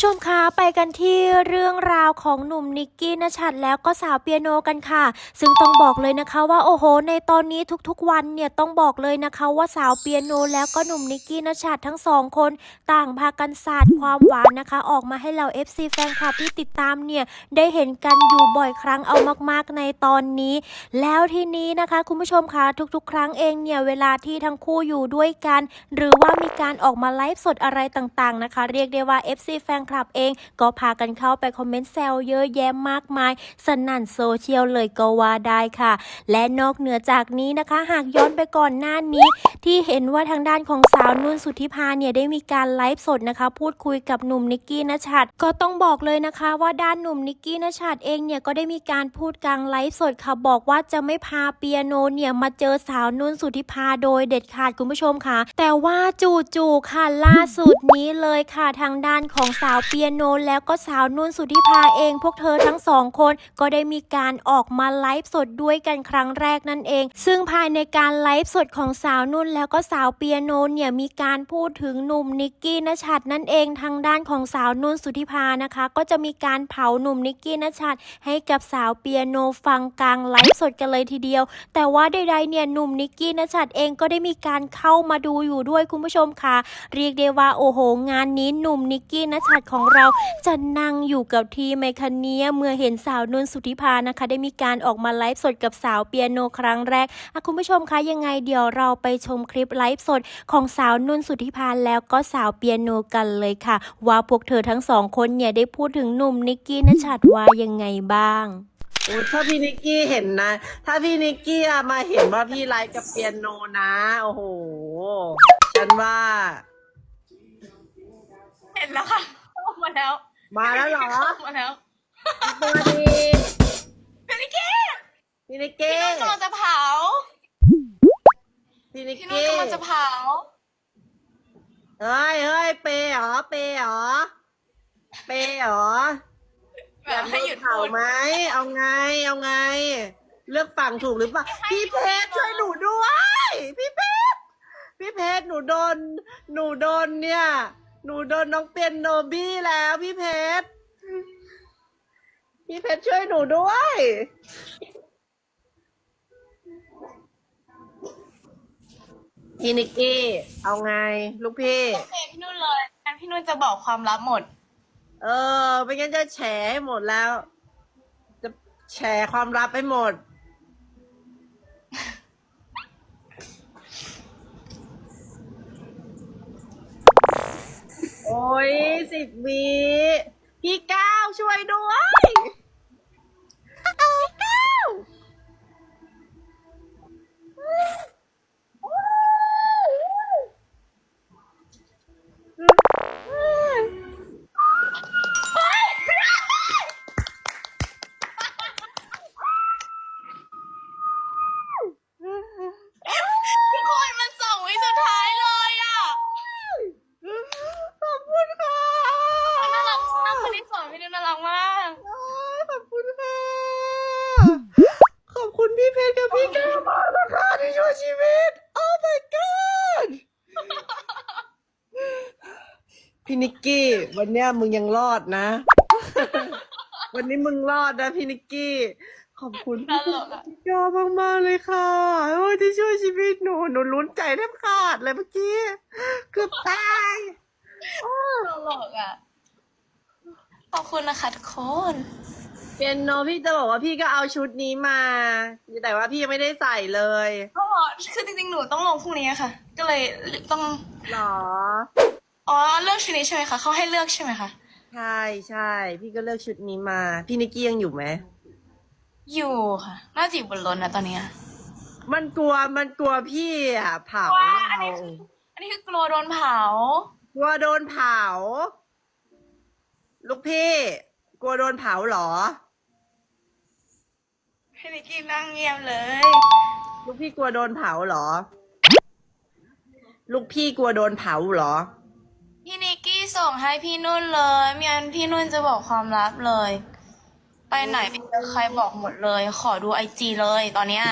ผู้ชมคะไปกันที่เรื่องราวของหนุ่มนิกกี้นชัดแล้วก็สาวเปียโนกันค่ะ ซึ่งต้องบอกเลยนะคะว่าโอ้โห ในตอนนี้ทุกๆวันเนี่ยต้องบอกเลยนะคะว่าสาวเปียโนแล้วก็หนุ่มนิกกี้นชัดทั้งสองคนต่างพากันสาดความหวานนะคะ ออกมาให้เรา FC แฟนคลับที่ติดตามเนี่ยได้เห็นกันอยู่บ่อยครั้งเอามากๆในตอนนี้ แล้วทีนี้นะคะคุณผู้ชมคะทุกๆ ครั้งเองเนี่ยเวลาที่ทั้งคู่อยู่ด้วยกัน หรือว่ามีการออกมาไลฟ์สดอะไรต่างๆนะคะ เรียกได้ว่า FC แฟนคลับเอง ก็พากันเข้าไปคอมเมนต์แซวเยอะแยะมากมาย สนั่นโซเชียลเลยก็ว่าได้ค่ะ และนอกเหนือจากนี้นะคะ หากย้อนไปก่อนหน้านี้ ที่เห็นว่าทางด้านของสาวนุ่นสุธิพาเนี่ยได้มีการไลฟ์สดนะคะ พูดคุยกับหนุ่มนิกกี้นชัดก็ต้องบอกเลยนะคะว่าด้านหนุ่มนิกกี้นชัดเองเนี่ยก็ได้มีการพูดกลางไลฟ์สดค่ะบอกว่าจะไม่พาเปียโนเนี่ยมาเจอสาวนุ่นสุธิพาโดยเด็ดขาดคุณผู้ชมค่ะ แต่ว่าจู่ๆค่ะล่าสุดนี้เลยค่ะทางด้านของสาวาวเปียโนแล้วก็สาวนุ่นสุธิพาเอง พวกเธอทั้งสองคนก็ได้มีการออกมาไลฟ์สดด้วยกันครั้งแรกนั่นเอง ซึ่งภายในการไลฟ์สดของสาวนุ่นแล้วก็สาวเปียโนเนี่ยมีการพูดถึงหนุ่มนิกกี้นชัดนั่นเองทางด้านของสาวนุ่นสุธิพานะคะ ก็จะมีการเผาหนุ่มนิกกี้นชัดให้กับสาวเปียโนฟังกลางไลฟ์สดกันเลยทีเดียว แต่ว่าใดๆเนี่ยหนุ่มนิกกี้นชัดเองก็ได้มีการเข้ามาดูอยู่ด้วยคุณผู้ชมค่ะ เรียกได้ว่าโอ้โห งานนี้หนุ่มนิกกี้นชัดของเราจะนั่งอยู่กับทีไหมคะเนี้ยเมื่อเห็นสาวนุ่นสุธิพานะคะ ได้มีการออกมาไลฟ์สดกับสาวเปียโนครั้งแรกอะคุณผู้ชมคะยังไงเดี๋ยวเราไปชมคลิปไลฟ์สดของสาวนุ่นสุธิพาแล้วก็สาวเปียโนกันเลยค่ะ ว่าพวกเธอทั้งสองคนเนี่ยได้พูดถึงหนุ่มนิกกี้นชัดว่ายังไงบ้างโอ้ถ้าพี่นิกกี้เห็นนะ ถ้าพี่นิกกี้อะมาเห็นว่าพี่ไลฟ์กับเปียโนนะ โอ้โห ฉันว่า เห็นแล้วค่ะเข้ามา แล้ว มาแล้วเหรอเข้ามาแล้วสวัสดีพี่นิกกี้พี่นิกพี่กี้นุ่นกำลังจะเผาพี่นิกพี่นุ่นกี้กำลังจะเผาเฮ้ยเฮ้ยเปย์เหรอเปย์เหรอเปย์เหรอแบอยาบกให้โดหยุนดเผาพูดไหมเอาไงเอาไง เลือกฝั่งถูกหรือเปล่าพี่เพชรช่วยหนูด้วย พี่เพชรพี่เพชรหนูโดน หนูโดนเนี่ย หนูโดนน้องเปียโนบี้แล้วพี่เพชร พี่เพชรช่วยหนูด้วย พี่นิกกี้เอาไง ลูกพี่ โอเคพี่นุ่นเลยงั้นพี่นุ่นจะบอกความลับหมด เออ ไม่งั้นจะแฉให้หมดแล้ว จะแฉความลับให้หมด โอ้ยสิบวิพี่ก้าวช่วยด้วย พี่นิกกี้ วันเนี้ยมึงยังรอดนะ วันนี้มึงรอดนะพี่นิกกี้ ขอบคุณน่าพี่รักอะก้าวมากๆเลยค่ะโอ้ยที่ช่วยชีวิตหนูหนูลุ้นใจแทบขาดเลยเมื่อกี้เกือบตายตลกอะ ขอบคุณนะคะทุกคน เปียโนพี่จะบอกว่าพี่ก็เอาชุดนี้มา แต่ว่าพี่ยังไม่ได้ใส่เลยก็คือจริงๆ หนูต้องลงพรุ่งนี้อะค่ะ ก็เลยต้อง หรอ อ๋อเลือกชุดนี้ใช่ไหมคะเขาให้เลือกใช่ไหมคะใช่ใช่พี่ก็เลือกชุดนี้มา พี่นิกกี้ยังอยู่ไหมอยู่ค่ะน่าจะอยู่บนรถนะตอนเนี้ยมันกลัวมันกลัวพี่อะเผาว้าอันเรานี้คืออันนี้คือกลัวโดนเผากลัวโดนเผา ลูกพี่ กลัวโดนเผาเหรอ พี่นิกกี้นั่งเงียบเลย ลูกพี่กลัวโดนเผาเหรอ ลูกพี่กลัวโดนเผาเหรอพี่นิกกี้ ส่งให้พี่นุ่นเลยไม่งั้นพี่นุ่นจะบอกความลับเลย ไปไหนไปเจอใครบอกหมดเลย ขอดูไอจีเลยตอนเนี้ย